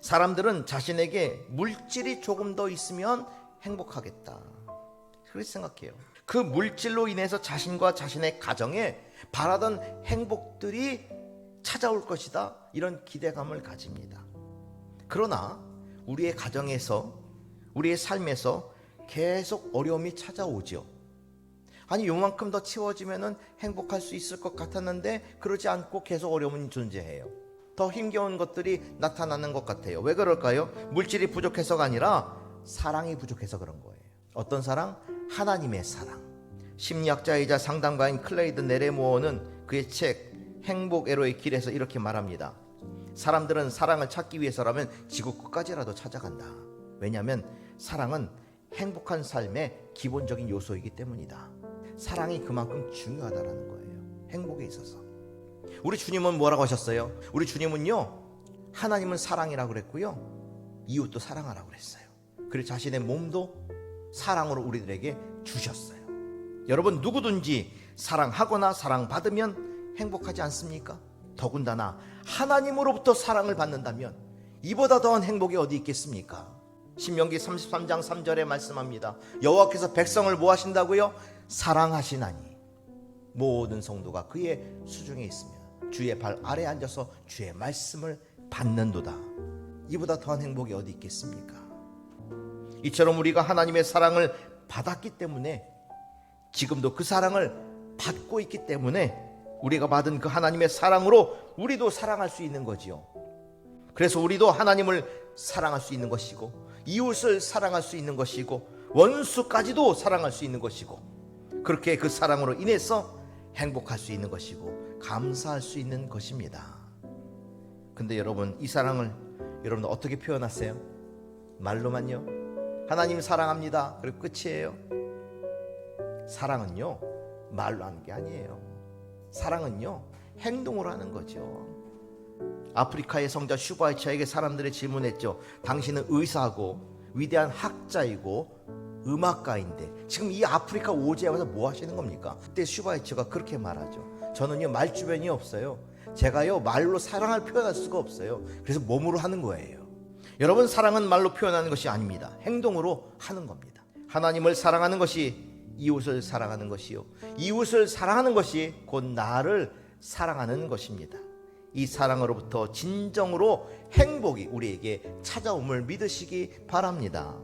사람들은 자신에게 물질이 조금 더 있으면 행복하겠다. 그렇게 생각해요. 그 물질로 인해서 자신과 자신의 가정에 바라던 행복들이 찾아올 것이다. 이런 기대감을 가집니다. 그러나 우리의 가정에서 우리의 삶에서 계속 어려움이 찾아오죠. 아니 요만큼 더 채워지면은 행복할 수 있을 것 같았는데 그러지 않고 계속 어려움이 존재해요. 더 힘겨운 것들이 나타나는 것 같아요. 왜 그럴까요? 물질이 부족해서가 아니라 사랑이 부족해서 그런 거예요. 어떤 사랑? 하나님의 사랑. 심리학자이자 상담가인 클레이드 네레모어는 그의 책 행복 에로의 길에서 이렇게 말합니다. 사람들은 사랑을 찾기 위해서라면 지구 끝까지라도 찾아간다. 왜냐하면 사랑은 행복한 삶의 기본적인 요소이기 때문이다. 사랑이 그만큼 중요하다라는 거예요. 행복에 있어서. 우리 주님은 뭐라고 하셨어요? 우리 주님은요, 하나님은 사랑이라고 그랬고요, 이웃도 사랑하라고 그랬어요. 그리고 자신의 몸도 사랑으로 우리들에게 주셨어요. 여러분, 누구든지 사랑하거나 사랑받으면 행복하지 않습니까? 더군다나 하나님으로부터 사랑을 받는다면 이보다 더한 행복이 어디 있겠습니까? 신명기 33장 3절에 말씀합니다. 여호와께서 백성을 뭐 하신다고요? 사랑하시나니 모든 성도가 그의 수중에 있으며 주의 발 아래 앉아서 주의 말씀을 받는도다. 이보다 더한 행복이 어디 있겠습니까? 이처럼 우리가 하나님의 사랑을 받았기 때문에 지금도 그 사랑을 받고 있기 때문에 우리가 받은 그 하나님의 사랑으로 우리도 사랑할 수 있는 거지요. 그래서 우리도 하나님을 사랑할 수 있는 것이고 이웃을 사랑할 수 있는 것이고 원수까지도 사랑할 수 있는 것이고 그렇게 그 사랑으로 인해서 행복할 수 있는 것이고 감사할 수 있는 것입니다. 근데 여러분 이 사랑을 여러분 어떻게 표현하세요? 말로만요? 하나님 사랑합니다. 그리고 끝이에요. 사랑은요 말로 하는 게 아니에요. 사랑은요 행동으로 하는 거죠. 아프리카의 성자 슈바이처에게 사람들이 질문했죠. 당신은 의사고 위대한 학자이고 음악가인데 지금 이 아프리카 오지에 와서 뭐 하시는 겁니까? 그때 슈바이처가 그렇게 말하죠. 저는요 말 주변이 없어요. 제가요 말로 사랑을 표현할 수가 없어요. 그래서 몸으로 하는 거예요. 여러분 사랑은 말로 표현하는 것이 아닙니다. 행동으로 하는 겁니다. 하나님을 사랑하는 것이 이웃을 사랑하는 것이요. 이웃을 사랑하는 것이 곧 나를 사랑하는 것입니다. 이 사랑으로부터 진정으로 행복이 우리에게 찾아옴을 믿으시기 바랍니다.